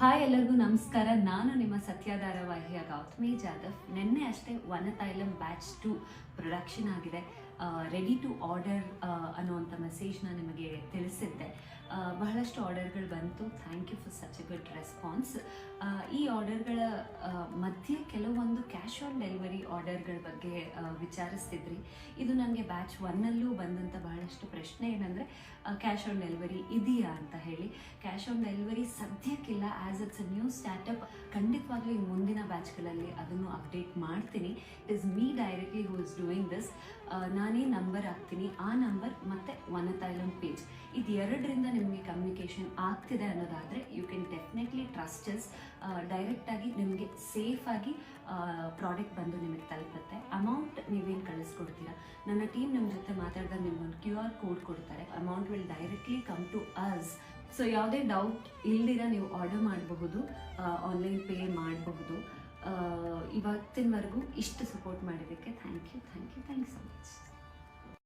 Hi ಎಲ್ಲರಿಗೂ ನಮಸ್ಕಾರ. ನಾನು ನಿಮ್ಮ ಸತ್ಯ ಧಾರಾವಾಹಿಯ ಗೌತಮಿ ಜಾಧವ್. ನಿನ್ನೆ ಅಷ್ಟೇ ವನತೈಲಂ ಬ್ಯಾಚ್ ಟು ಪ್ರೊಡಕ್ಷನ್ ಆಗಿದೆ. ರೆಡಿ ಟು ಆರ್ಡರ್ ಅನ್ನುವಂಥ ಮೆಸೇಜ್ನ ನಿಮಗೆ ತಿಳಿಸಿದ್ದೆ. ಬಹಳಷ್ಟು ಆರ್ಡರ್ಗಳು ಬಂತು. Thank you for such a good response ಈ ಆರ್ಡರ್ಗಳ ಮಧ್ಯೆ ಕೆಲವೊಂದು ಕ್ಯಾಶ್ ಆನ್ ಡೆಲಿವರಿ ಆರ್ಡರ್ಗಳ ಬಗ್ಗೆ ವಿಚಾರಿಸ್ತಿದ್ರಿ. ಇದು ನನಗೆ ಬ್ಯಾಚ್ ಒನ್ನಲ್ಲೂ ಬಂದಂಥ ಬಹಳಷ್ಟು ಪ್ರಶ್ನೆ ಏನಂದರೆ ಕ್ಯಾಶ್ ಆನ್ ಡೆಲಿವರಿ ಇದೆಯಾ ಅಂತ ಹೇಳಿ. Cash on delivery ಸದ್ಯಕ್ಕಿಲ್ಲ. As it's a new startup ಖಂಡಿತವಾಗ್ಲೂ ಮುಂದಿನ ಬ್ಯಾಚ್ಗಳಲ್ಲಿ ಅದನ್ನು ಅಪ್ಡೇಟ್ ಮಾಡ್ತೀನಿ. It is me directly who is doing this ನಾನೇ ನಂಬರ್ ಹಾಕ್ತೀನಿ. ಆ ನಂಬರ್ ಮತ್ತು ವನತೈಲಂ ಪೇಜ್ ಇದು ಎರಡರಿಂದ ನಿಮಗೆ ಕಮ್ಯುನಿಕೇಷನ್ ಆಗ್ತಿದೆ ಅನ್ನೋದಾದರೆ you can definitely trust is ಡೈರೆಕ್ಟಾಗಿ ನಿಮಗೆ ಸೇಫಾಗಿ ಪ್ರಾಡಕ್ಟ್ ಬಂದು ನಿಮಗೆ ತಲುಪುತ್ತೆ. ಅಮೌಂಟ್ ನೀವೇನು ಕಳಿಸ್ಕೊಡ್ತೀರಾ? ನನ್ನ ಟೀಮ್ ನಿಮ್ಮ ಜೊತೆ ಮಾತಾಡಿದಾಗ ನಿಮ್ಗೊಂದು ಕ್ಯೂ ಆರ್ ಕೋಡ್ ಕೊಡ್ತಾರೆ. Amount will directly come to us so ಯಾವುದೇ ಡೌಟ್ ಇಲ್ದಿರ ನೀವು ಆರ್ಡರ್ ಮಾಡಬಹುದು ಆನ್ಲೈನ್ ಪೇ ಮಾಡಬಹುದು. ಇವತ್ತಿನವರೆಗೂ ಇಷ್ಟು ಸಪೋರ್ಟ್ ಮಾಡಿದ್ದಕ್ಕೆ thank you thank you thanks